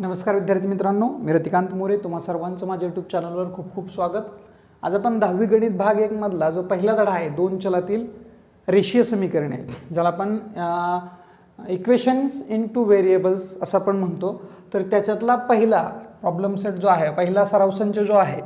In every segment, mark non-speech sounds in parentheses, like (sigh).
नमस्कार विद्यार्थी मित्रांनो मी रतिकांत मोरे तुम्हा सर्वांचं माझ्या यूट्यूब चॅनलवर खूप खूप स्वागत. आज आपण दहावी गणित भाग एक मधला जो पहिला धडा आहे दोन चलातील रेषीय समीकरणे ज्याला आपण इक्वेशन्स इन टू व्हेरिएबल्स असं आपण म्हणतो. तर त्याच्यातला पहिला प्रॉब्लेम सेट जो आहे पहिला सराव संच जो आहे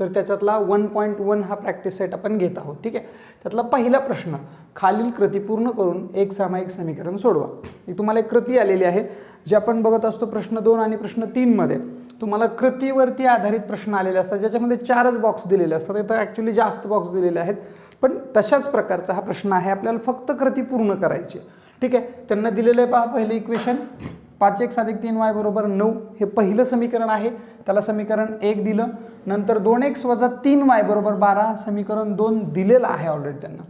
तर त्याच्यातला वन पॉईंट वन हा प्रॅक्टिस सेट आपण घेत आहोत. ठीक आहे? त्यातला पहिला प्रश्न खालील कृती पूर्ण करून एक सामायिक समीकरण सोडवा. ही तुम्हाला एक कृती आलेली आहे जी आपण बघत असतो प्रश्न दोन आणि प्रश्न तीनमध्ये तुम्हाला कृतीवरती आधारित प्रश्न आलेले असतात ज्याच्यामध्ये चारच बॉक्स दिलेले असतात. तर ॲक्च्युली जास्त बॉक्स दिलेले आहेत पण तशाच प्रकारचा हा प्रश्न आहे. आपल्याला फक्त कृती पूर्ण करायची ठीक आहे? त्यांना दिलेलं आहे पहा पहिलं इक्वेशन पाच एक सात एक तीन वाय बरोबर नऊ हे पहिलं समीकरण आहे. त्याला समीकरण एक दिलं. नंतर दोन एक्स वजा तीन वाय बरोबर बारा समीकरण दोन दिलेलं आहे ऑलरेडी त्यांना.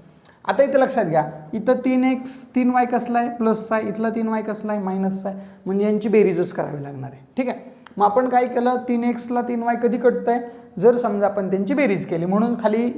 आता इथं लक्षात घ्या. इथं तीन एक्स तीन वाय कसला आहे? प्लसचा आहे इथला तीन वाय कसला आहे? मायनसचा आहे म्हणजे यांची बेरीजच करावी लागणार आहे. ठीक आहे? मग आपण काय केलं? तीन एक्सला तीन वाय कधी कटतं आहे जर समजा आपण त्यांची बेरीज केली म्हणून खाली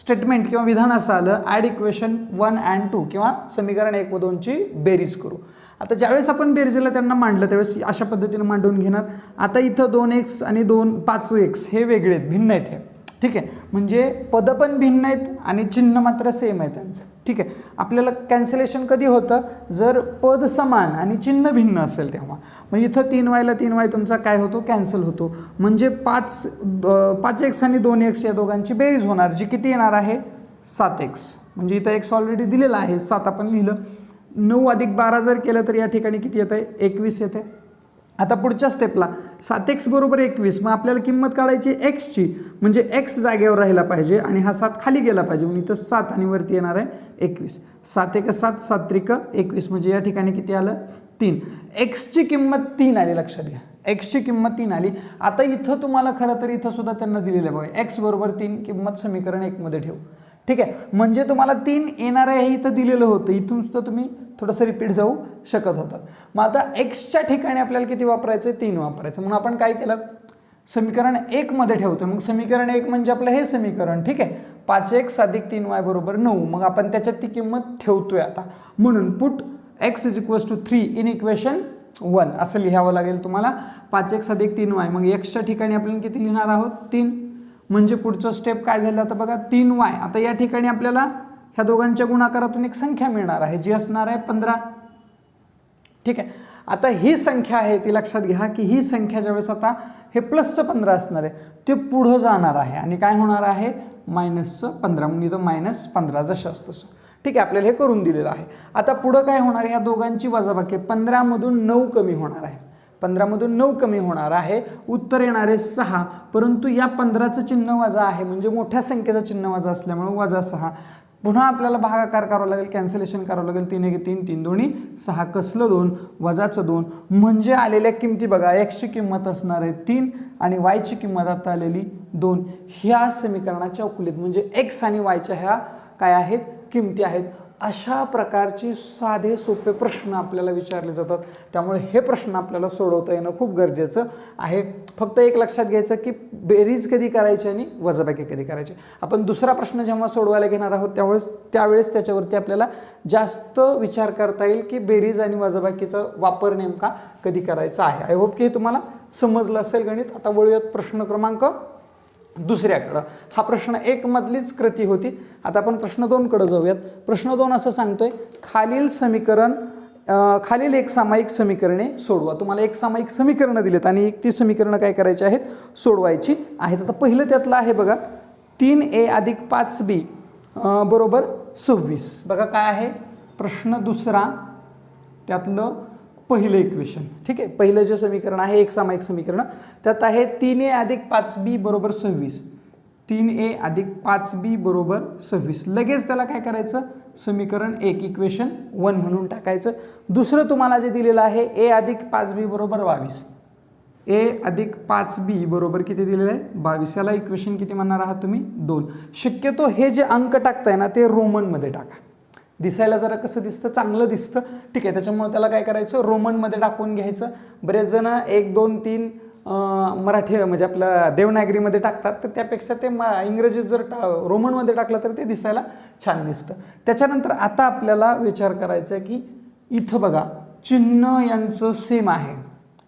स्टेटमेंट किंवा विधान असं आलं add equation one and two किंवा समीकरण एक व दोनची बेरीज करू. आता ज्यावेळेस आपण बेरीजला त्यांना मांडलं त्यावेळेस अशा पद्धतीनं मांडून घेणार. आता इथं दोन एक्स आणि दोन पाच एक्स हे वेगळे आहेत भिन्न आहेत हे. ठीक आहे? म्हणजे पदं पण भिन्न आहेत आणि चिन्ह मात्र सेम आहे त्यांचं. ठीक आहे? आपल्याला कॅन्सलेशन कधी होतं? जर पद समान आणि चिन्ह भिन्न असेल तेव्हा. मग इथं तीन वायला तीन वाय तुमचा काय होतो? कॅन्सल होतो. म्हणजे पाच पाच एक्स आणि दोन एक्स या दोघांची बेरीज होणार जी किती येणार आहे? सात एक्स म्हणजे इथं एक्स ऑलरेडी दिलेला आहे सात आपण लिहिलं. नऊ अधिक बारा जर केलं तर या ठिकाणी किती येतं आहे एकवीस येते आता पुढच्या स्टेपला सात एक्स बरोबर एकवीस मग आपल्याला किंमत काढायची एक्सची म्हणजे एक्स जागेवर राहिला पाहिजे आणि हा सात खाली गेला पाहिजे. म्हणून इथं सात आणि वरती येणार आहे एकवीस. सात एक सात सात त्रिक एकवीस. म्हणजे या ठिकाणी किती आलं? तीन. एक्सची किंमत तीन आली लक्षात घ्या. एक्सची किंमत तीन आली. आता इथं तुम्हाला खरं तर इथं सुद्धा त्यांना दिलेलं आहे बघा. एक्स बरोबर तीन किंमत समीकरण एकमध्ये ठेवू. ठीक आहे. म्हणजे तुम्हाला तीन येणार आहे हे इथं दिलेलं होतं. इथून सुद्धा तुम्ही थोडंसं रिपीट जाऊ शकत होतात. मग आता एक्सच्या ठिकाणी आपल्याला किती वापरायचं आहे तीन वापरायचं म्हणून आपण काय केलं? समीकरण एकमध्ये ठेवतो मग समीकरण एक म्हणजे आपलं हे समीकरण. ठीक आहे. पाच एक अधिक तीन वाय बरोबर नऊ. मग आपण त्याच्यात ती किंमत ठेवतोय आता. म्हणून put X is equals to three in equation one असं लिहावं लागेल तुम्हाला. पाच एक अधिक तीन वाय. मग एक्सच्या ठिकाणी आपण किती लिहिणार आहोत? तीन. म्हणजे पुढचं स्टेप काय झालं? आता बघा तीन वाय आता या ठिकाणी आपल्याला ह्या दोघांच्या गुणाकारातून एक संख्या मिळणार आहे. जी असणार आहे पंधरा. ठीक आहे. आता ही संख्या आहे ती लक्षात घ्या की ही संख्या ज्यावेळेस आता हे प्लसचं पंधरा असणार आहे ते पुढं जाणार आहे. आणि काय होणार आहे? मायनसचं पंधरा. म्हणजे इथं मायनस पंधरा जसं असतं तसं. ठीक आहे आपल्याला हे करून दिलेलं आहे. आता पुढं काय होणार आहे? ह्या दोघांची वजाबाकी पंधरामधून नऊ कमी होणार आहे. पंधरामधून नऊ कमी होणार आहे. उत्तर येणारे सहा. परंतु या पंधराचं चिन्ह वजा आहे. म्हणजे मोठ्या संख्येचं चिन्ह वजा असल्यामुळे वजा सहा. पुन्हा आपल्याला भागाकार करावं लागेल कॅन्सलेशन करावं लागेल. तीन एक तीन तीन दोन्ही. सहा कसलं दोन? वजाचं दोन. म्हणजे आलेल्या किमती बघा. एक्सची किंमत असणार आहे तीन आणि वायची किंमत आता आलेली दोन. ह्या समीकरणाच्या उकलीत. म्हणजे एक्स आणि वायच्या ह्या काय आहेत? किमती आहेत. अशा प्रकारचे साधे सोपे प्रश्न आपल्याला विचारले जातात. त्यामुळे हे प्रश्न आपल्याला सोडवता येणं खूप गरजेचं आहे. फक्त एक लक्षात घ्यायचं की बेरीज कधी करायची आणि वजाबाकी कधी करायची. आपण दुसरा प्रश्न जेव्हा सोडवायला घेणार आहोत त्यावेळेस त्यावेळेस त्याच्यावरती आपल्याला जास्त विचार करता येईल की बेरीज आणि वजाबाकीचा वापर नेमका कधी करायचा आहे. आय होप की हे तुम्हाला समजलं असेल गणित. आता वळूयात प्रश्न क्रमांक दुसऱ्याकडं. हा प्रश्न एकमधलीच कृती होती. आता आपण प्रश्न दोनकडं जाऊयात. प्रश्न दोन असं सांगतोय खालील समीकरण खालील एक सामायिक समीकरणे सोडवा. तुम्हाला एक सामायिक समीकरणं दिलेत आणि एक ती समीकरणं काय करायची आहेत? सोडवायची आहेत. आता पहिलं त्यातलं आहे बघा. तीन ए अधिक पाच बी बरोबर सव्वीस. बघा काय आहे? प्रश्न दुसरा त्यातलं पहिलं इक्वेशन ठीक आहे? पहिलं जे समीकरण आहे एक सामायिक समीकरण त्यात आहे तीन ए अधिक पाच बी बरोबर सव्वीस. तीन ए अधिक पाच बी बरोबर सव्वीस. लगेच त्याला काय करायचं? समीकरण एक इक्वेशन वन म्हणून टाकायचं. दुसरं तुम्हाला जे दिलेलं आहे ए अधिक पाच बी बरोबर बावीस. ए अधिक पाच बी बरोबर किती दिलेलं आहे? बावीस. याला इक्वेशन किती म्हणणार आहात तुम्ही? दोन. शक्यतो हे जे अंक टाकताय ना ते रोमनमध्ये टाका. दिसायला जरा कसं दिसतं चांगलं दिसतं. ठीक आहे त्याच्यामुळे त्याला काय करायचं रोमनमध्ये टाकून घ्यायचं. बरेच जण एक दोन तीन मराठी म्हणजे आपलं देवनागरीमध्ये टाकतात. तर त्यापेक्षा ते म इंग्रजीत जर टा रोमनमध्ये टाकलं तर ते दिसायला छान दिसतं. त्याच्यानंतर आता आपल्याला विचार करायचा आहे की इथं बघा चिन्ह यांचं सेम आहे.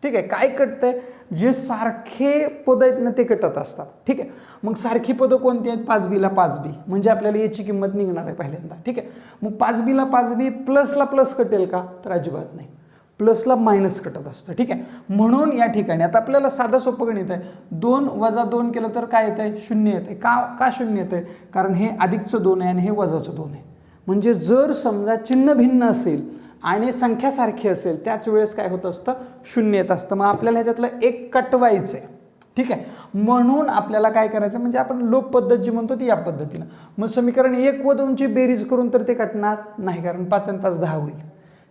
ठीक आहे काय कटतंय? जे सारखे पदं आहेत ना ते कटत असतात. ठीक आहे? मग सारखी पदं कोणती आहेत? पाच बीला पाच बी. म्हणजे आपल्याला याची किंमत निघणार आहे पहिल्यांदा. ठीक आहे? मग पाच बीला पाच बी प्लसला प्लस कटेल का? तर अजिबात नाही. प्लसला मायनस कटत असतं. ठीक आहे? म्हणून या ठिकाणी आता आपल्याला साधं सोपं गणित आहे. दोन वजा दोन केलं तर काय येतं आहे शून्य येतं आहे का का शून्य येतं आहे कारण हे अधिकचं दोन आहे आणि हे वजाचं दोन आहे. म्हणजे जर समजा चिन्ह भिन्न असेल आणि संख्या सारखी असेल त्याच वेळेस काय होत असतं? शून्य येत असतं. मग आपल्याला ह्याच्यातलं एक कटवायचं आहे ठीक आहे? म्हणून आपल्याला काय करायचं? म्हणजे आपण लोप पद्धत जी म्हणतो ती या पद्धतीनं. मग समीकरण एक व दोनची बेरीज करून तर ते कटणार नाही कारण पाच आणि पाच दहा होईल.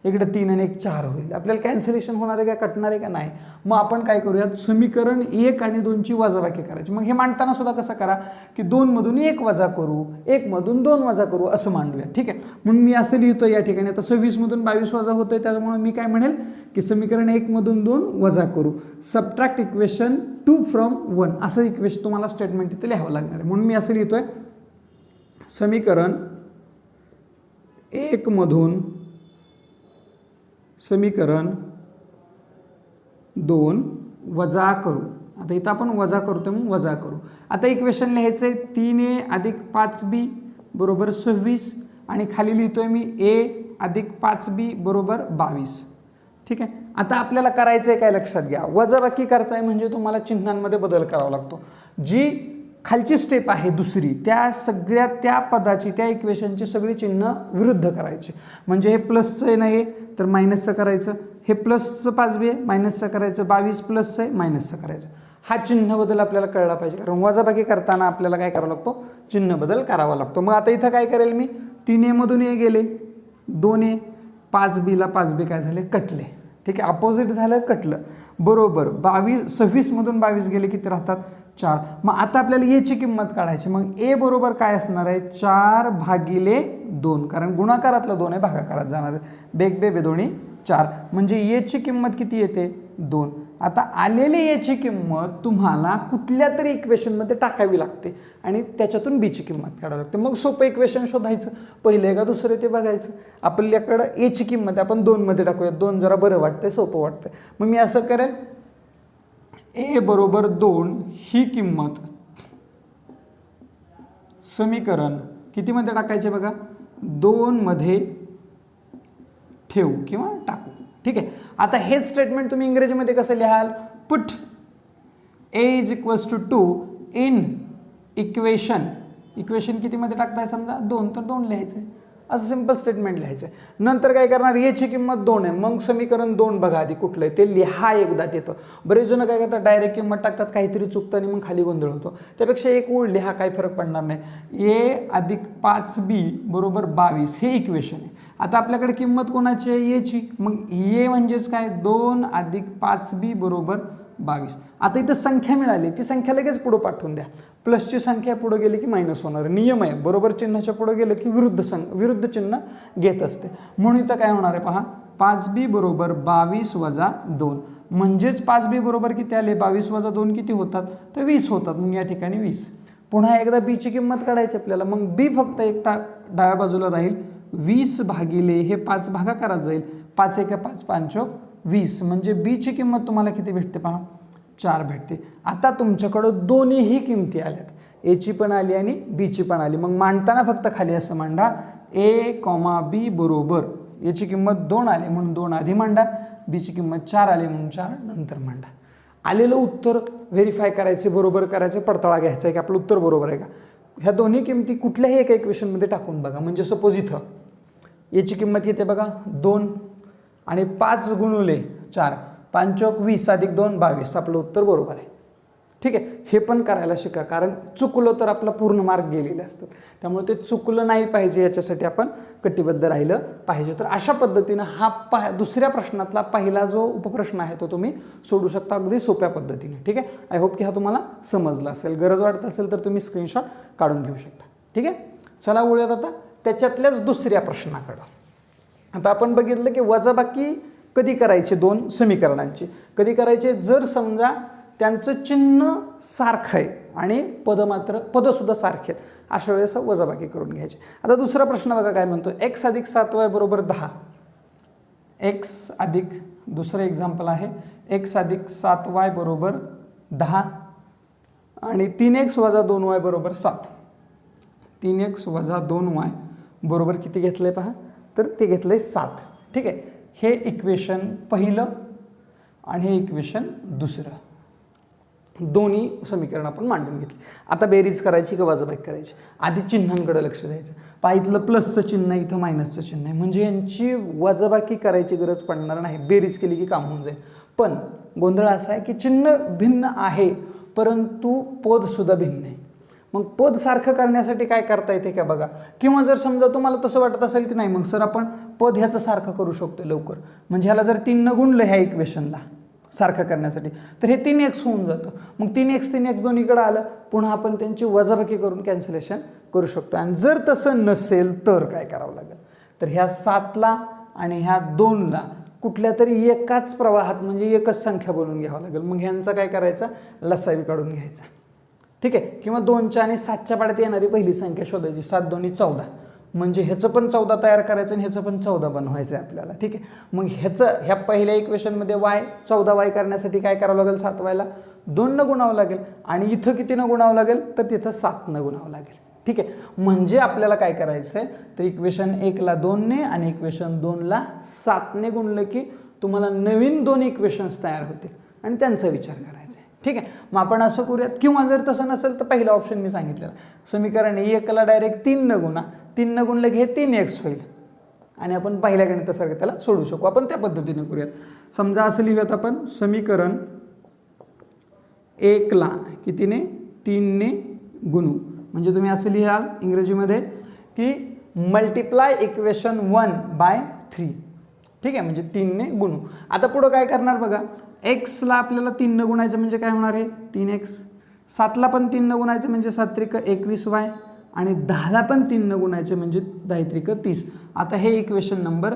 इकडे तीन आणि एक चार होईल. आपल्याला कॅन्सलेशन होणार आहे का कटणार आहे का? नाही. मग आपण काय करूयात? समीकरण एक आणि दोनची वजाबाकी करायची. मग हे मांडताना सुद्धा कसं करा की दोनमधून एक वजा करू एकमधून दोन वजा करू असं मांडूया ठीक आहे? म्हणून मी असं लिहितो या ठिकाणी. आता सव्वीसमधून बावीस वजा आहे त्यामुळे मी काय म्हणेल की समीकरण एकमधून दोन वजा करू. Subtract equation two from one असं इक्वेशन तुम्हाला स्टेटमेंट तिथे लिहावं लागणार आहे. म्हणून मी असं लिहितोय. समीकरण एकमधून समीकरण दोन वजा करू. आता इथं आपण वजा करतो मग वजा करू. आता इक्वेशन लिहायचं आहे तीन ए अधिक पाच बी बरोबर सव्वीस आणि खाली लिहितो आहे मी ए अधिक पाच बी बरोबर बावीस. ठीक आहे? आता आपल्याला करायचं आहे काय लक्षात घ्या. वजाबाकी करताय म्हणजे तुम्हाला चिन्हांमध्ये बदल करावा लागतो. जी खालची स्टेप आहे दुसरी. त्या सगळ्या त्या पदाची त्या इक्वेशनची सगळी चिन्ह विरुद्ध करायची. म्हणजे हे प्लसचं आहे नाही तर मायनसचं करायचं. हे प्लसचं पाचवी आहे मायनसचं करायचं. बावीस प्लसचं आहे मायनसचं करायचं. हा चिन्ह बदल आपल्याला कळला पाहिजे. कारण वजाबाकी करताना आपल्याला काय करावा लागतो? चिन्ह बदल करावा लागतो. मग आता इथं काय करेल मी? तीन एमधून ए गेले. दोन ए पाच बीला पाच बी काय झाले? कटले. ठीक आहे अपोजिट झालं कटलं. बरोबर. बावीस सव्वीसमधून बावीस गेले किती राहतात? चार. मग आता आपल्याला याची किंमत काढायची. मग ए बरोबर काय असणार आहे? चार भागिले दोन. कारण गुणाकारातलं दोन आहे भागाकारात जाणार आहे. बेग बे दोन्ही चार. म्हणजे याची किंमत किती येते? दोन. आता आलेली याची किंमत तुम्हाला कुठल्या तरी इक्वेशनमध्ये टाकावी लागते. आणि त्याच्यातून बीची किंमत काढावी लागते. मग सोपं इक्वेशन शोधायचं. पहिले का दुसरं ते बघायचं. आपल्याकडं एची किंमत आपण दोनमध्ये टाकूयात दोन जरा बरं वाटतंय सोपं वाटतंय. मग मी असं करेन. ए बरोबर दोन ही किंमत. समीकरण कितीमध्ये टाकायचे बघा? दोनमध्ये ठेवू किंवा टाकू. ठीक आहे? आता हेच स्टेटमेंट तुम्ही इंग्रजीमध्ये कसं लिहाल? Put A is equals to two in equation equation कितीमध्ये टाकताय समजा? दोन. तर दोन लिहायचं आहे असं सिंपल स्टेटमेंट लिहायचं आहे नंतर काय करणार? याची किंमत दोन आहे. मग समीकरण दोन बघा आधी कुठलं आहे ते लिहा एकदा येतं बरेच जण काय करतात? डायरेक्ट किंमत टाकतात काहीतरी चुकतं आणि मग खाली गोंधळ होतो. त्यापेक्षा एक ओळ लिहा काही फरक पडणार नाही. ए अधिक पाच बी बरोबर बावीस. हे इक्वेशन आहे. आता आपल्याकडे किंमत कोणाची आहे? याची. मग ए म्हणजेच काय? दोन अधिक पाच बी बरोबर बावीस. आता इथं संख्या मिळाली ती संख्या लगेच पुढं पाठवून द्या. प्लसची संख्या पुढं गेली की मायनस होणार. नियम आहे बरोबर चिन्हाच्या पुढं गेलं की विरुद्ध सं विरुद्ध चिन्ह घेत असते. म्हणून इथं काय होणार आहे पहा पाच बी बरोबर बावीस वजा दोन. म्हणजेच पाच बी बरोबर किती आले? बावीस वजा दोन किती होतात? तर वीस होतात. मग या ठिकाणी वीस. पुन्हा एकदा बीची किंमत काढायची आपल्याला. मग बी फक्त एक टा डाव्या बाजूला राहील. वीस भागिले हे पाच भागाकारात जाईल. पाच एका पाच पाच वीस म्हणजे बीची किंमत तुम्हाला किती भेटते पहा? चार भेटते. आता तुमच्याकडं दोन्हीही किमती आल्यात. एची पण आली आणि बीची पण आली. मग मांडताना फक्त खाली असं मांडा. ए कॉमा बी बरोबर. याची किंमत दोन आली म्हणून दोन आधी मांडा. बीची किंमत चार आली म्हणून चार नंतर मांडा. आलेलं उत्तर व्हेरीफाय करायचे बरोबर करायचे पडताळा घ्यायचा आहे की आपलं उत्तर बरोबर आहे का? ह्या दोन्ही किमती कुठल्याही एका इक्वेशनमध्ये टाकून बघा. म्हणजे सपोज इथं याची किंमत येते बघा दोन. आणि पाच गुणुले चार. पाचोक वीस अधिक दोन बावीस. आपलं उत्तर बरोबर आहे. ठीक आहे? हे पण करायला शिका. कारण चुकलं तर आपला पूर्ण मार्क गेलेले असतात. त्यामुळे ते चुकलं नाही पाहिजे याच्यासाठी आपण कटिबद्ध राहिलं पाहिजे. तर अशा पद्धतीनं हा पा दुसऱ्या प्रश्नातला पहिला जो उपप्रश्न आहे तो तुम्ही सोडू शकता अगदी सोप्या पद्धतीने. ठीक आहे? आय होप की हा तुम्हाला समजला असेल. गरज वाटत असेल तर तुम्ही स्क्रीनशॉट काढून घेऊ शकता. ठीक आहे? चला वळूयात आता त्याच्यातल्याच दुसऱ्या प्रश्नाकडं. आता आपण बघितलं की वजाबाकी कधी करायचे? दोन समीकरणांची. कधी करायचे? जर समजा त्यांचं चिन्ह सारखं आहे आणि पद मात्र पदसुद्धा सारखे आहेत अशा वेळेस वजाबाकी करून घ्यायचे. आता दुसरा प्रश्न बघा काय म्हणतो एक्स अधिक सात वाय बरोबर दहा. एक्स अधिक दुसरं एक्झाम्पल आहे. एक्स अधिक सात वाय बरोबर दहा आणि तीन एक्स वजा दोन वाय बरोबर सात. तीन एक्स वजा दोन वाय बरोबर किती घेतलं आहे पहा? तर ते घेतलं आहे सात. ठीक आहे? हे इक्वेशन पहिलं आणि हे इक्वेशन दुसरं. दोन्ही समीकरण आपण मांडून घेतली. आता बेरीज करायची का वाजबाईक करायची? आधी चिन्हांकडे लक्ष द्यायचं. पाहितलं प्लसचं चिन्ह आहे, इथं मायनसचं चिन्ह आहे. म्हणजे यांची वजाबाकी करायची गरज पडणार नाही. बेरीज केली की काम होऊन जाईल. पण गोंधळ असा आहे की चिन्ह भिन्न आहे परंतु पदसुद्धा भिन्न आहे. मग पद सारखं करण्यासाठी काय करता येते का बघा? किंवा जर समजा तुम्हाला तसं वाटत असेल की नाही मग सर आपण पद ह्याचं सारखं करू शकतो लवकर. म्हणजे ह्याला जर तीन न गुणलं ह्या इक्वेशनला सारखं करण्यासाठी तर हे तीन एक्स होऊन जातं. मग तीन एक्स तीन एक्स दोन्हीकडं आलं पुन्हा आपण त्यांची वजाबाकी करून कॅन्सलेशन करू शकतो. आणि जर तसं नसेल तर काय करावं लागेल? तर ह्या सातला आणि ह्या दोनला कुठल्या तरी एकाच प्रवाहात म्हणजे एकच संख्या बनवून घ्यावं लागेल. मग ह्यांचा काय करायचा? लसावी काढून घ्यायचा. ठीक आहे? किंवा दोनच्या आणि सातच्या पाड्यात येणारी पहिली संख्या शोधायची. सात दोन्ही चौदा. म्हणजे ह्याचं पण चौदा तयार करायचं आणि ह्याचं पण चौदा बनवायचं आहे आपल्याला. ठीक आहे? मग ह्याचं ह्या पहिल्या इक्वेशनमध्ये वाय चौदा वाय करण्यासाठी काय करावं लागेल? सात वायला दोननं गुणावं लागेल. आणि इथं कितीनं गुणावं लागेल? तर तिथं सातनं गुणावं लागेल. ठीक आहे? म्हणजे आपल्याला काय करायचं आहे तर इक्वेशन एकला दोनने आणि इक्वेशन दोनला सातने गुणलं की तुम्हाला नवीन दोन इक्वेशन्स तयार होतील. आणि त्यांचा विचार करायचा आहे. ठीक आहे. मग आपण असं करूयात. किंवा जर तसं नसेल तर पहिला ऑप्शन मी सांगितलेला. समीकरण एकला डायरेक्ट तीन न गुणा. तीन न गुणलं घे हे तीन एक्स होईल. आणि आपण पहिल्या गणितासारखं त्याला सोडू शकू. आपण त्या पद्धतीने करूयात. समजा असं लिहूयात आपण समीकरण एकला कितीने? तीनने गुणू. म्हणजे तुम्ही असं लिहाल इंग्रजीमध्ये की multiply equation one by three ठीक आहे? म्हणजे तीनने गुणू. आता पुढं काय करणार बघा? एक्सला आपल्याला तीननं गुणायचं म्हणजे काय होणार आहे? तीन एक्स सातला पण तीननं गुणायचं म्हणजे सात त्रिक एकवीस वाय आणि दहाला पण तीननं गुणायचे म्हणजे दहा त्रिक तीस. आता हे इक्वेशन नंबर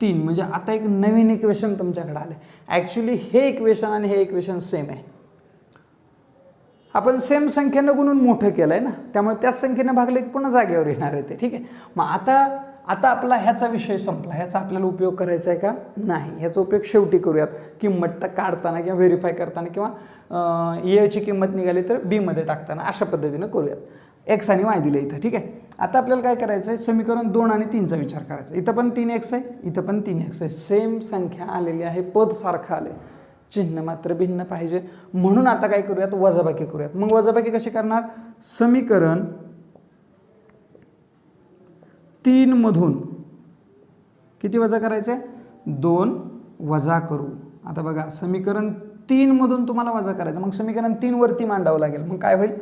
तीन. म्हणजे आता एक नवीन इक्वेशन तुमच्याकडे आलं आहे ॲक्च्युली हे इक्वेशन आणि हे इक्वेशन सेम आहे. आपण सेम संख्येनं गुणून मोठं केलं आहे ना? त्यामुळे त्याच संख्येनं भागले की पुन्हा जागेवर येणार आहे ते. ठीक आहे? मग आता आता आपला ह्याचा विषय संपला. ह्याचा आपल्याला उपयोग करायचा आहे का? नाही. ह्याचा उपयोग शेवटी करूयात. किंमत काढताना किंवा व्हेरीफाय करताना किंवा एची किंमत निघाली तर बीमध्ये टाकताना अशा पद्धतीनं करूयात. एक्स आणि वाय दिलं इथं. ठीक आहे? आता आपल्याला काय करायचं आहे? समीकरण दोन आणि तीनचा विचार करायचा इथं पण तीन एक्स आहे इथं पण तीन एक्स आहे. सेम संख्या आलेली आहे. पद सारखं आलं आहे चिन्ह मात्र भिन्न पाहिजे. म्हणून आता काय करूयात? वजाबाकी करूयात. मग वजाबाकी कशी करणार? समीकरण तीनमधून किती वजा करायचे दोन वजा करू. आता बघा समीकरण तीनमधून तुम्हाला वजा करायचं. मग समीकरण तीनवरती मांडावं लागेल. मग काय होईल?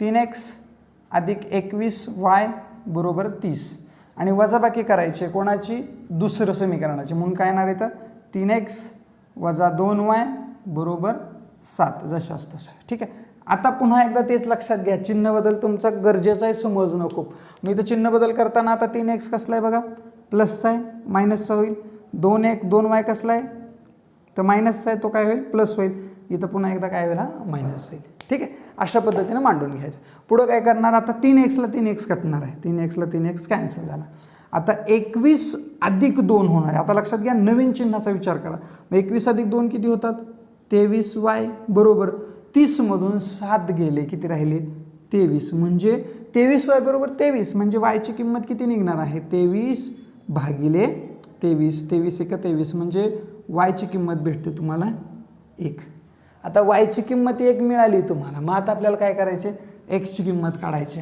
तीन एक्स अधिक एकवीस वाय बरोबर तीस. आणि वजाबाकी करायची कोणाची? दुसरं समीकरणाची. म्हणून काय येणार इथं? तीन एक्स वजा दोन वाय बरोबर सात. जशास तसं. ठीक आहे? आता पुन्हा एकदा तेच लक्षात घ्या. चिन्ह बदल तुमचा गरजेचा आहे समजणं खूप मी इथं चिन्ह बदल करताना आता तीन एक्स कसला आहे बघा? प्लसचा आहे मायनसचा होईल. दोन एक दोन वाय कसला आहे तर मायनसचा आहे तो काय होईल? प्लस होईल. इथं पुन्हा एकदा काय होईल हा? मायनस होईल. ठीक आहे? अशा पद्धतीनं मांडून घ्यायचं. पुढं काय करणार? आता तीन एक्सला तीन एक्स कटणार आहे. तीन एक्सला तीन एक्स कॅन्सल झाला. आता एकवीस अधिक दोन होणार आहे. आता लक्षात घ्या नवीन चिन्हाचा विचार करा. मग एकवीस अधिक दोन किती होतात? तेवीस वाय बरोबर. तीसमधून सात गेले किती राहिले? तेवीस. म्हणजे तेवीस वाय बरोबर तेवीस. म्हणजे वायची किंमत किती निघणार आहे? तेवीस भागिले तेवीस. तेवीस एका तेवीस. म्हणजे वायची किंमत भेटते तुम्हाला एक. आता वायची किंमत एक मिळाली तुम्हाला. मग आता आपल्याला काय करायचे? एक्सची किंमत काढायची.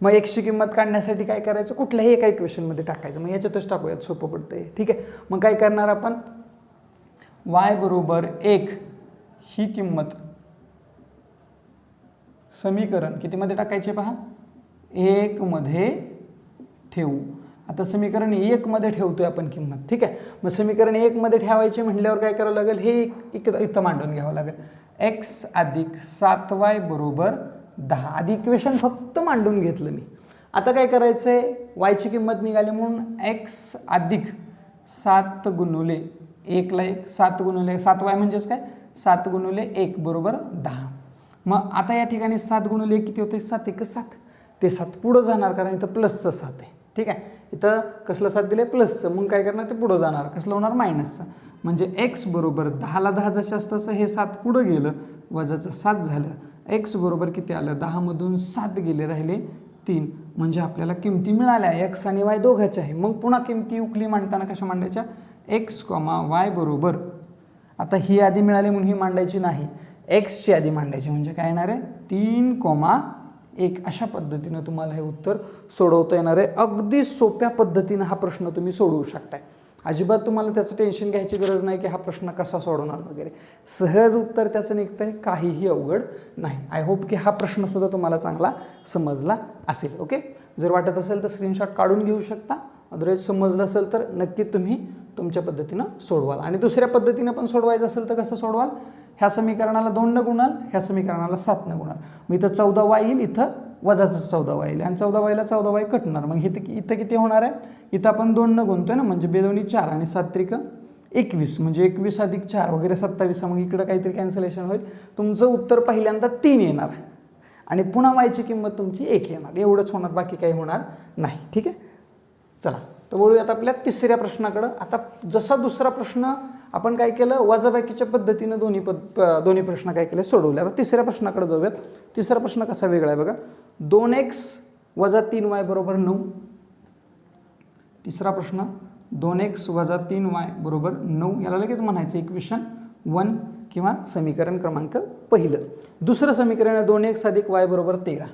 मग एक्सची किंमत काढण्यासाठी काय करायचं? कुठल्याही एका इक्वेशनमध्ये टाकायचं. मग याच्यातच टाकूयात. सोपं पडतंय. ठीक आहे? मग काय करणार आपण? वाय बरोबर एक ही किंमत समीकरण कितीमध्ये टाकायचे पहा? एकमध्ये ठेवू. आता समीकरण एकमध्ये ठेवतोय आपण किंमत ठीक आहे? मग समीकरण एकमध्ये ठेवायचे म्हटल्यावर काय करावं लागेल? हे एक इथं मांडून घ्यावं लागेल. एक्स अधिक सात वाय बरोबर दहा. आधी इक्वेशन फक्त मांडून घेतलं मी. आता काय करायचं आहे वायची किंमत निघाली म्हणून एक्स अधिक सात गुणुले एकला एक सात गुणुले सात वाय म्हणजेच काय? सात गुणुले एक बरोबर दहा. मग आता या ठिकाणी सात गुणले एक किती होते सात एक सात. ते सात पुढं जाणार कारण इथं प्लसचं सात आहे. ठीक आहे? इथं कसलं सात दिलं आहे प्लसचं मग काय करणार? ते पुढं जाणार. कसलं होणार? मायनसचं म्हणजे एक्स बरोबर दहाला दहा जशास तसं हे सात पुढं गेलं. वजाचं सात झालं. एक्स बरोबर किती आलं? दहामधून सात गेले राहिले तीन. म्हणजे आपल्याला किमती मिळाल्या. एक्स आणि वाय दोघाच्या आहे. मग पुन्हा किमती उकली मांडताना कशा मांडायच्या? एक्स कॉमा वाय बरोबर. आता ही यादी मिळाली म्हणून ही मांडायची नाही. एक्सची यादी मांडायची म्हणजे काय येणार आहे? तीन कोमा एक. अशा पद्धतीनं तुम्हाला हे उत्तर सोडवता येणार आहे. अगदी सोप्या पद्धतीनं हा प्रश्न तुम्ही सोडवू शकताय. अजिबात तुम्हाला त्याचं टेन्शन घ्यायची गरज नाही की हा प्रश्न कसा सोडवणार वगैरे. सहज उत्तर त्याचं निघतं आहे काहीही अवघड नाही. आय होप की हा प्रश्नसुद्धा तुम्हाला चांगला समजला असेल. ओके जर वाटत असेल तर स्क्रीनशॉट काढून घेऊ शकता. अदरवाईज समजलं असेल तर नक्की तुम्ही तुमच्या पद्धतीनं सोडवाल. आणि दुसऱ्या पद्धतीनं पण सोडवायचं असेल तर कसं सोडवाल? ह्या समीकरणाला दोन न गुणाल ह्या समीकरणाला सात न गुणाल. मग इथं चौदा वाय येईल इथं वजाचं चौदा वाय येईल. आणि चौदा वायला चौदा वाय कटणार. मग इथं इथं किती होणार आहे? इथं आपण दोन न गुणतोय ना म्हणजे बेदोनी चार आणि सात त्रिक एकवीस. म्हणजे एकवीस अधिक चार वगैरे सत्तावीस. मग इकडं काहीतरी कॅन्सलेशन होईल. तुमचं उत्तर पहिल्यांदा तीन येणार. आणि पुन्हा वायची किंमत तुमची एक येणार. एवढंच होणार बाकी काही होणार नाही. ठीक आहे? चला. तर वळूयात आपल्या तिसऱ्या प्रश्नाकडं. आता जसा दुसरा प्रश्न आपण काय केलं वजाबाकीच्या पद्धतीनं दोन्ही पद प- दोन्ही प्रश्न काय केले सोडवले. आता तिसऱ्या प्रश्नाकडे जाऊयात. तिसरा प्रश्न कसा वेगळा आहे बघा. दोन एक्स वजा तीन वाय बरोबर नऊ. तिसरा प्रश्न दोन एक्स वजा तीन वाय बरोबर नऊ. याला लगेच म्हणायचं इक्वेशन वन किंवा समीकरण क्रमांक पहिलं. दुसरं समीकरण आहे दोन एक्स अधिक वाय बरोबर तेरा.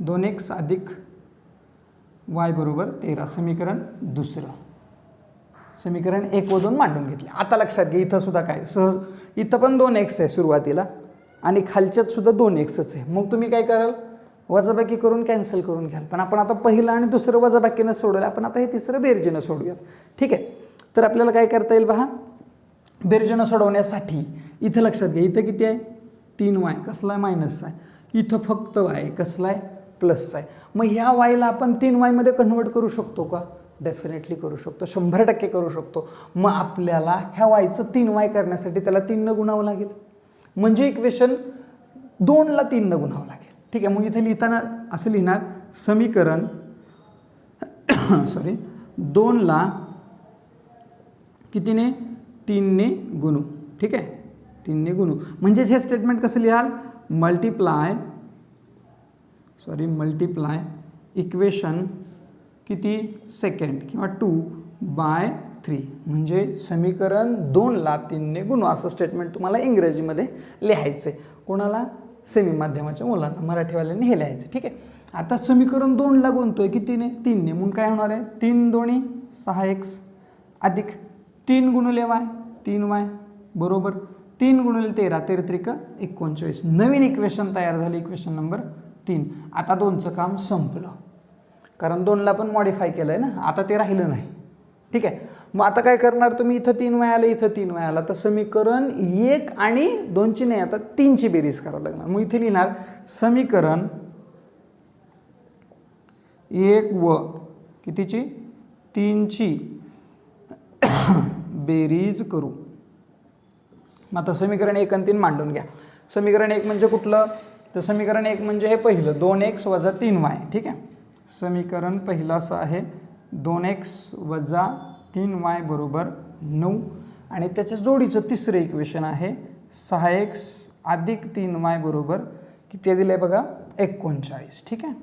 दोन एक्स अधिक वाय बरोबर तेरा समीकरण दुसरं. समीकरण एक व दोन मांडून घेतले. आता लक्षात घ्या इथं सुद्धा काय? सहज. इथं पण दोन एक्स आहे सुरुवातीला आणि खालच्यात सुद्धा दोन एक्सच आहे. मग तुम्ही काय कराल? वजाबाकी करून कॅन्सल करून घ्याल. पण आपण आता पहिलं आणि दुसरं वजाबाकीनं सोडवलं. आपण आता हे तिसरं बेरजेनं सोडूयात. ठीक आहे? तर आपल्याला काय करता येईल पहा बेरजेनं सोडवण्यासाठी इथं लक्षात घ्या. इथं किती आहे? तीन वाय कसला आहे? मायनस आहे. इथं फक्त वाय कसला आहे? प्लस आहे. मग ह्या वायला आपण तीन वायमध्ये कन्व्हर्ट करू शकतो का? डेफिनेटली करू शकतो. शंभर टक्के करू शकतो. मग आपल्याला ह्या वायचं तीन वाय करण्यासाठी त्याला तीननं गुणावं लागेल. म्हणजे इक्वेशन दोनला तीननं गुणावं लागेल. ठीक आहे मग इथे लिहिताना असं लिहिणार समीकरण (coughs) सॉरी दोनला कितीने? तीनने गुणू. ठीक आहे? तीनने गुणू. म्हणजेच हे स्टेटमेंट कसं लिहाल? मल्टिप्लाय सॉरी मल्टिप्लाय इक्वेशन किती? सेकंड किंवा टू बाय थ्री म्हणजे समीकरण दोनला तीनने गुणू. असं स्टेटमेंट तुम्हाला इंग्रजीमध्ये लिहायचं आहे कोणाला? सेमी माध्यमाच्या मुलांना. मराठीवाल्यांनी हे लिहायचं ठीक आहे? आता समीकरण दोनला गुणतोय कितीने? तीनने. म्हणून काय होणार आहे? तीन दोन्ही सहा एक्स अधिक तीन गुणुले वाय. तीन वाय. बरोबर? तीन गुणुले तेरा. तेरा त्रिक एकोणचाळीस. नवीन इक्वेशन तयार झालं. इक्वेशन नंबर तीन. आता दोनचं काम संपलं. कारण दोनला पण मॉडिफाय केलं आहे ना. आता ते राहिलं नाही. ठीक आहे? मग आता काय करणार तुम्ही? इथं तीन वयाला आलं इथं तीन वयाला तर समीकरण एक आणि दोनची नाही आता तीनची बेरीज करावं लागणार. मग इथे लिहिणार समीकरण एक व कितीची? तीनची. (coughs) बेरीज करू. मग आता समीकरण एक आणि तीन मांडून घ्या. समीकरण एक म्हणजे कुठलं? तर समीकरण एक म्हणजे हे पहिलं दोन एक्स वजा तीन वाय ठीक आहे? समीकरण पहिलं असं आहे दोन एक्स वजा तीन वाय बरोबर नऊ आणि त्याच्या जोडीचं तिसरं इक्वेशन आहे सहा एक्स अधिक तीन वाय बरोबर किती दिलं आहे बघा? एकोणचाळीस ठीक आहे?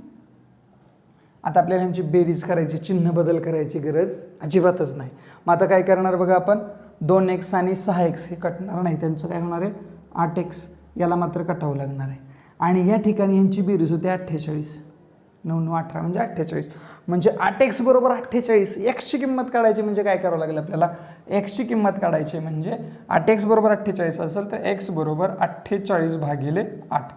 आता आपल्याला यांची बेरीज करायची चिन्ह बदल करायची गरज अजिबातच नाही. मग आता काय करणार बघा आपण? दोन एक्स आणि सहा एक्स हे कटणार नाही त्यांचं काय होणार आहे? आठ एक्स याला मात्र कटावं लागणार आहे. आणि या ठिकाणी यांची बेरीज होते अठ्ठेचाळीस. नऊ नऊ अठरा म्हणजे अठ्ठेचाळीस. म्हणजे आठ एक्स बरोबर अठ्ठेचाळीस. एक्सची किंमत काढायची म्हणजे काय करावं लागेल आपल्याला? एक्सची किंमत काढायची म्हणजे आठ एक्स बरोबर अठ्ठेचाळीस असेल तर एक्स बरोबर अठ्ठेचाळीस भागिले आठ.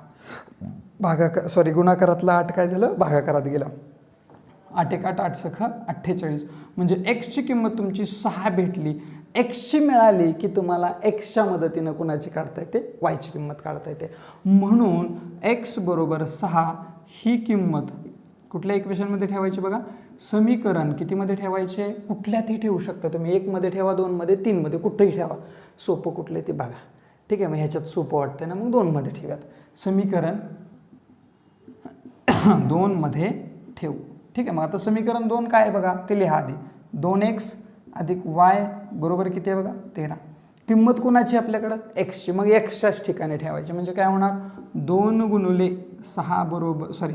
भागा सॉरी गुणाकारातला आठ काय झालं? भागाकारात गेला. आठ एक आठ आठ सखा अठ्ठेचाळीस. म्हणजे एक्सची किंमत तुमची सहा भेटली. एक्सची मिळाली की तुम्हाला एक्सच्या मदतीनं कुणाची काढता येते? वायची किंमत काढता येते. म्हणून एक्स बरोबर सहा ही किंमत कुठल्या इक्वेशनमध्ये ठेवायची बघा? समीकरण कितीमध्ये ठेवायचे? कुठल्यातही ठेवू शकता तुम्ही. एकमध्ये ठेवा दोनमध्ये तीनमध्ये कुठंही ठेवा. सोपं कुठलं आहे ते बघा. ठीक आहे मग ह्याच्यात सोपं वाटतं ना? मग दोनमध्ये ठेव्यात. समीकरण (coughs) दोनमध्ये ठेवू. ठीक आहे मग आता समीकरण दोन काय आहे बघा? ते लिहा आधी. दोन एक्स अधिक वाय बरोबर किती आहे बघा? तेरा. किंमत कोणाची आपल्याकडं? एक्सची मग एक्सच्याच ठिकाणी ठेवायची. म्हणजे काय होणार? दोन गुणुले सहा बरोबर सॉरी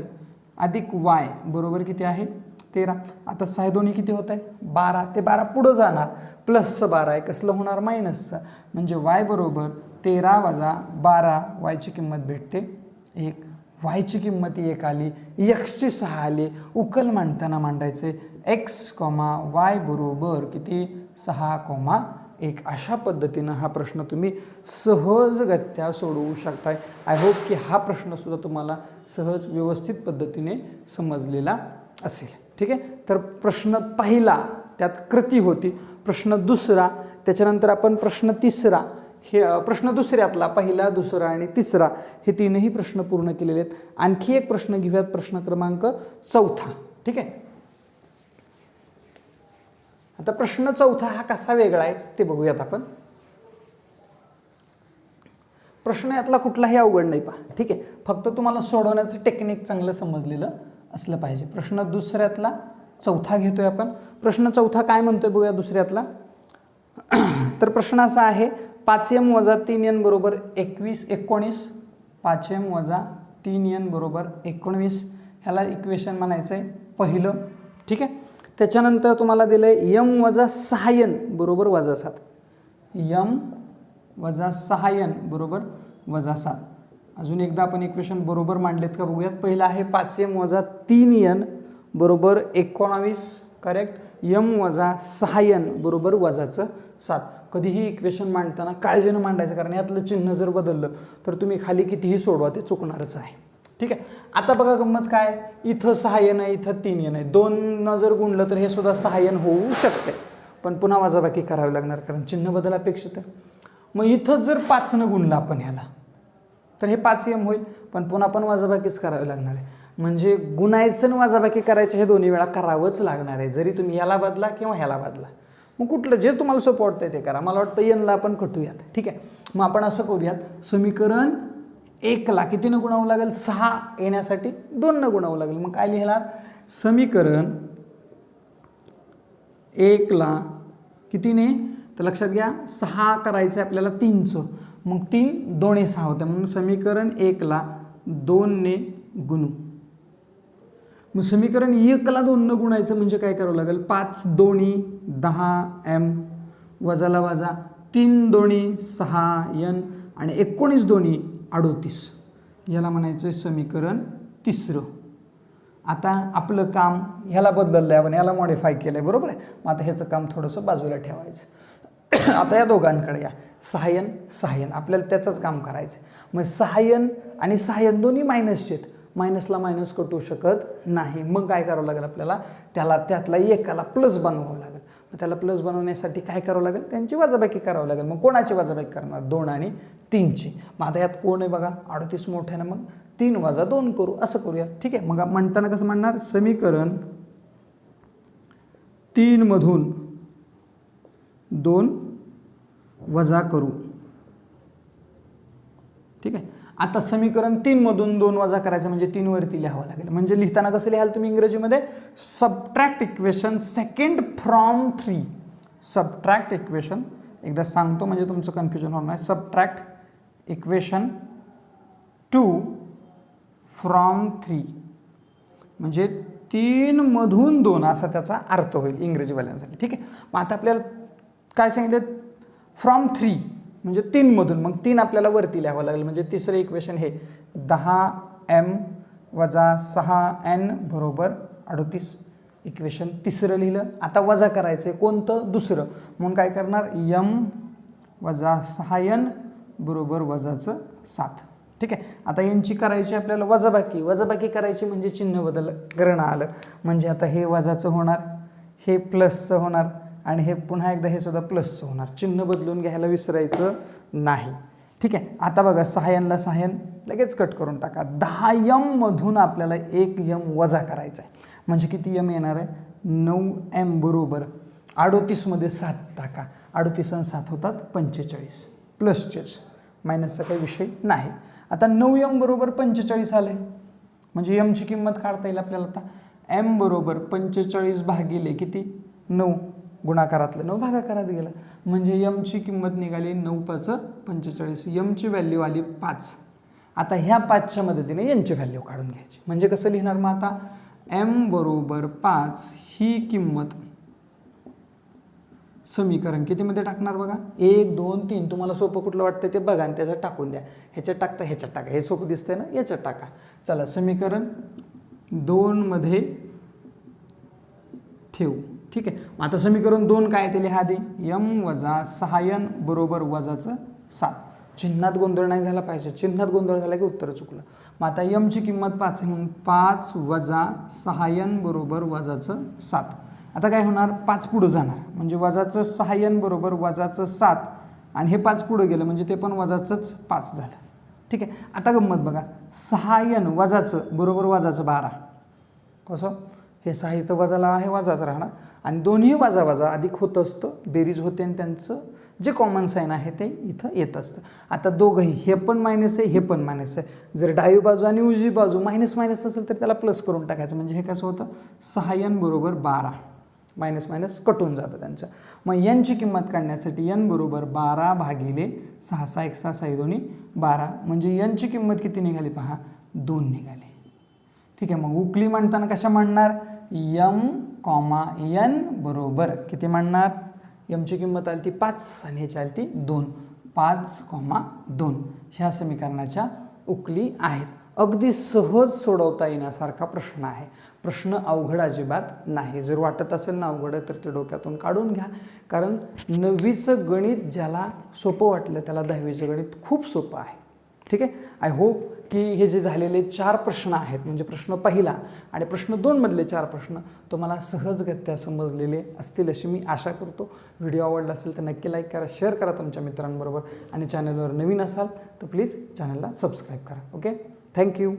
अधिक वाय बरोबर किती आहे? तेरा. आता सहा दोन्ही किती होत आहे? बारा. ते बारा पुढं जाणार. प्लसचं बारा आहे. कसलं होणार? मायनसचं म्हणजे वाय बरोबर तेरा वजा बारा. वायची किंमत भेटते एक. वायची किंमत एक आली. एक्सची सहा आली. उकल मांडताना मांडायचे एक्स कॉमा वाय बरोबर किती? सहा कोमा एक अशा पद्धतीनं हा प्रश्न तुम्ही सहजगत्या सोडवू शकताय. आय होप की हा प्रश्नसुद्धा तुम्हाला सहज व्यवस्थित पद्धतीने समजलेला असेल. ठीक आहे? तर प्रश्न पहिला त्यात कृती होती. प्रश्न दुसरा त्याच्यानंतर आपण प्रश्न तिसरा हे प्रश्न दुसऱ्यातला पहिला दुसरा आणि तिसरा हे तीनही प्रश्न पूर्ण केलेले आहेत. आणखी एक प्रश्न घेऊयात प्रश्न क्रमांक चौथा. ठीक आहे? आता प्रश्न चौथा हा कसा वेगळा आहे ते बघूयात आपण. प्रश्न यातला कुठलाही अवघड नाही पहा. ठीक आहे? फक्त तुम्हाला सोडवण्याचं टेक्निक चांगलं समजलेलं असलं पाहिजे. प्रश्न दुसऱ्यातला चौथा घेतोय आपण. प्रश्न चौथा काय म्हणतोय बघूया दुसऱ्यातला? (clears throat) तर प्रश्न असा आहे पाच एम वजा तीन एन बरोबर एकवीस एकोणीस. पाच एम वजा तीन एन बरोबर एकोणवीस. ह्याला इक्वेशन म्हणायचं आहे पहिलं. ठीक आहे? त्याच्यानंतर तुम्हाला दिलं आहे यम वजा सहाय्यन बरोबर वजा सात. यम वजा सहाय्यन बरोबर वजा सात. अजून एकदा आपण इक्वेशन बरोबर मांडलेत का बघूयात. पहिलं आहे पाच एम वजा तीन यन बरोबर एकोणावीस करेक्ट यम वजा सहाय्यन बरोबर वजाचं सात. कधीही इक्वेशन मांडताना काळजीनं मांडायचं कारण यातलं चिन्ह जर बदललं तर तुम्ही खाली कितीही सोडवा ते चुकणारच आहे. ठीक आहे? आता बघा गंमत काय? इथं सहाय्यन आहे इथं तीन येणं आहे दोन जर गुणलं तर हे सुद्धा सहाय्यन होऊ शकते पण पुन्हा वजाबाकी करावी लागणार कारण चिन्ह बदल अपेक्षित आहे. मग इथं जर पाचनं गुणलं आपण ह्याला तर हे पाच एम होईल. पण पुन्हा पण वजाबाकीच करावी लागणार आहे. म्हणजे गुणायचं आणि वजाबाकी करायचं हे दोन्ही वेळा करावंच लागणार आहे. जरी तुम्ही याला बदला किंवा ह्याला बदला. मग कुठलं जे तुम्हाला सोपं वाटतं ते करा. मला वाटतं यनला आपण कटूयात ठीक आहे? मग आपण असं करूयात. समीकरण एकला कितीनं गुणावं लागेल? सहा येण्यासाठी दोननं गुणावं लागेल. मग काय लिहिणार? समीकरण एकला कितीने? तर लक्षात घ्या सहा करायचं आहे आपल्याला तीनचं. मग तीन दोन्ही सहा होते. म्हणून समीकरण एकला दोनने गुणू. मग समीकरण एकला दोननं गुणायचं म्हणजे काय करावं लागेल? पाच दोन्ही दहा एम वजाला वजा तीन दोन्ही सहा एन आणि एकोणीस दोन्ही अडोतीस. याला म्हणायचं समीकरण तिसरं. आता आपलं काम ह्याला बदललं आहे आपण याला मॉडिफाय केलं आहे बरोबर आहे? मग आता ह्याचं काम थोडंसं बाजूला ठेवायचं. (clears throat) आता या दोघांकडे या. सहाय्यन सहाय्यन. आपल्याला त्याचंच काम करायचं आहे मग सहाय्यन आणि सहाय्यन दोन्ही मायनसचे आहेत. मायनसला मायनस कटू शकत नाही. मग काय करावं लागेल आपल्याला? त्याला त्यातला एकाला प्लस बनवावं लागेल. त्याला प्लस बनवण्यासाठी काय करावं लागेल? त्यांची वजाबाकी करावं लागेल. मग कोणाची वजाबाकी करणार? दोन आणि तीनची. मग आता यात कोण आहे बघा? अडतीस मोठ्यानं मग तीन वजा दोन करू. असं करूया. ठीक आहे? मग म्हणताना कसं म्हणणार? समीकरण तीनमधून दोन वजा करू. ठीक आहे? आता समीकरण तीनमधून दोन वजा करायचं म्हणजे तीनवरती लिहावं लागेल. म्हणजे लिहिताना कसं लिहाल तुम्ही इंग्रजीमध्ये? Subtract equation second from three subtract equation एकदा सांगतो म्हणजे तुमचं कन्फ्युजन होणार नाही. Subtract equation two from three म्हणजे तीनमधून दोन असा त्याचा अर्थ होईल इंग्रजीवाल्यांसाठी. ठीक आहे? मग आता आपल्याला काय सांगितलं? फ्रॉम थ्री म्हणजे तीनमधून मग तीन आपल्याला वरती लिहावं लागेल. म्हणजे तिसरं इक्वेशन हे दहा एम वजा सहा एन बरोबर अडतीस इक्वेशन तिसरं लिहिलं. आता वजा करायचं आहे कोणतं? दुसरं. म्हणून काय करणार? यम वजा सहा एन बरोबर वजाचं सात. ठीक आहे? आता यांची करायची आपल्याला वजाबाकी. वजाबाकी करायची म्हणजे चिन्ह बदल करणं आलं. म्हणजे आता हे वजाचं होणार हे प्लसचं होणार. आणि हे पुन्हा एकदा हे सुद्धा प्लसचं होणार. चिन्ह बदलून घ्यायला विसरायचं नाही. ठीक आहे? आता बघा सहायनला सहाय्यन लगेच कट करून टाका. दहा यममधून आपल्याला एक यम वजा करायचा आहे म्हणजे किती यम येणार आहे? नऊ एम बरोबर. अडोतीसमध्ये सात टाका. अडोतीस आणि सात होतात पंचेचाळीस. प्लसचेच मायनसचा काही विषय नाही. आता नऊ यम बरोबर पंचेचाळीस आलं आहे म्हणजे यमची किंमत काढता येईल आपल्याला आता. एम बरोबर पंचेचाळीस भागिले किती? नऊ. गुणाकारातलं नऊ भागाकारात गेलं. म्हणजे यमची किंमत निघाली नऊ पाच पंचेचाळीस. यमची व्हॅल्यू आली पाच. आता ह्या पाचच्या मदतीने यांची व्हॅल्यू काढून घ्यायची. म्हणजे कसं लिहिणार मग आता? एम बरोबर पाच ही किंमत समीकरण कितीमध्ये टाकणार बघा? एक दोन तीन. तुम्हाला सोपं कुठलं वाटतं ते बघा आणि त्याच्यात टाकून द्या. ह्याच्यात टाकता ह्याच्यात टाका. हे सोपं दिसतंय ना? याच्यात टाका. चला समीकरण दोनमध्ये ठेवू. ठीक आहे. मग आता समीकरण दोन काय ते लिहा आधी. यम वजा सहायन बरोबर वजाचं सात. चिन्हात गोंधळ नाही झाला पाहिजे. चिन्हात गोंधळ झाला की उत्तर चुकलं. मग आता यमची किंमत पाच आहे म्हणून पाच वजा सहायन बरोबर वजाचं सात. आता काय होणार? पाच पुढं जाणार. म्हणजे वजाचं सहायन बरोबर वजाचं सात आणि हे पाच पुढं गेलं म्हणजे ते पण वजाचंच पाच झालं. ठीक आहे. आता गंमत बघा. सहायन वजाचं बरोबर वजाचं बारा. कसं? हे साहित्य इथं आहे वाजाच राहणार. आणि दोन्ही वाजा वाजा अधिक होत असतं बेरीज होते आणि त्यांचं जे कॉमन साईन आहे ते इथं येत असतं. आता दोघंही हे पण मायनस आहे हे पण मायनस आहे. जर डावी बाजू आणि उजवी बाजू मायनस मायनस असेल तर त्याला प्लस करून टाकायचं. म्हणजे हे कसं होतं? सहा यन बरोबर बारा. मायनस मायनस कटून जातं त्यांचं. मग यनची किंमत काढण्यासाठी यन बरोबर बारा भागिले सहा सहा एक सहा सहा दोन्ही बारा. म्हणजे यनची किंमत किती निघाली पहा? दोन निघाली. ठीक आहे मग उकली म्हणताना कशा म्हणणार? यम कॉमा यन बरोबर. किती म्हणणार? यमची किंमत आली ती पाच आणि ह्याची आली ती दोन. पाच कॉमा दोन. ह्या समीकरणाच्या उकली आहेत. अगदी सहज सोडवता येण्यासारखा प्रश्न आहे. प्रश्न अवघड अजिबात नाही. जर वाटत असेल ना अवघड तर ते डोक्यातून काढून घ्या. कारण नववीचं गणित ज्याला सोपं वाटलं त्याला दहावीचं गणित खूप सोपं आहे. ठीक आहे? आय होप की हे जे झालेले चार प्रश्न आहेत म्हणजे प्रश्न पहिला आणि प्रश्न दोनमधले चार प्रश्न तुम्हाला सहजगत्या समजलेले असतील अशी मी आशा करतो. व्हिडिओ आवडला असेल तर नक्की लाईक करा शेअर करा तुमच्या मित्रांबरोबर आणि चॅनलवर नवीन असाल तर प्लीज चॅनलला सबस्क्राईब करा. ओके? थँक्यू